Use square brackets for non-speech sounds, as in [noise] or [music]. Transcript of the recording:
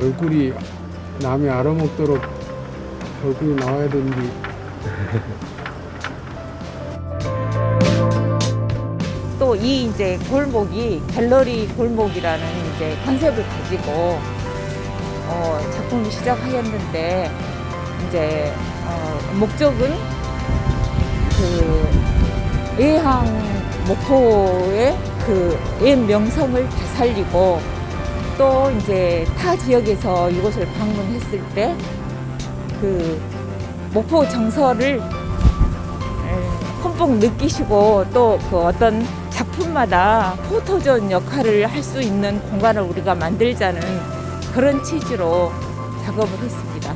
얼굴이 남이 알아먹도록 얼굴이 나와야 되는데. [laughs] 또 이 이제 골목이 갤러리 골목이라는 이제 컨셉을 가지고 어, 작품을 시작하였는데 이제 어, 목적은 그 외항 목포의 그 옛 명성을 되살리고 또 이제 타 지역에서 이곳을 방문했을 때 그 목포 정서를 에, 흠뻑 느끼시고 또 그 어떤 작품마다 포토존 역할을 할 수 있는 공간을 우리가 만들자는 그런 취지로 작업을 했습니다.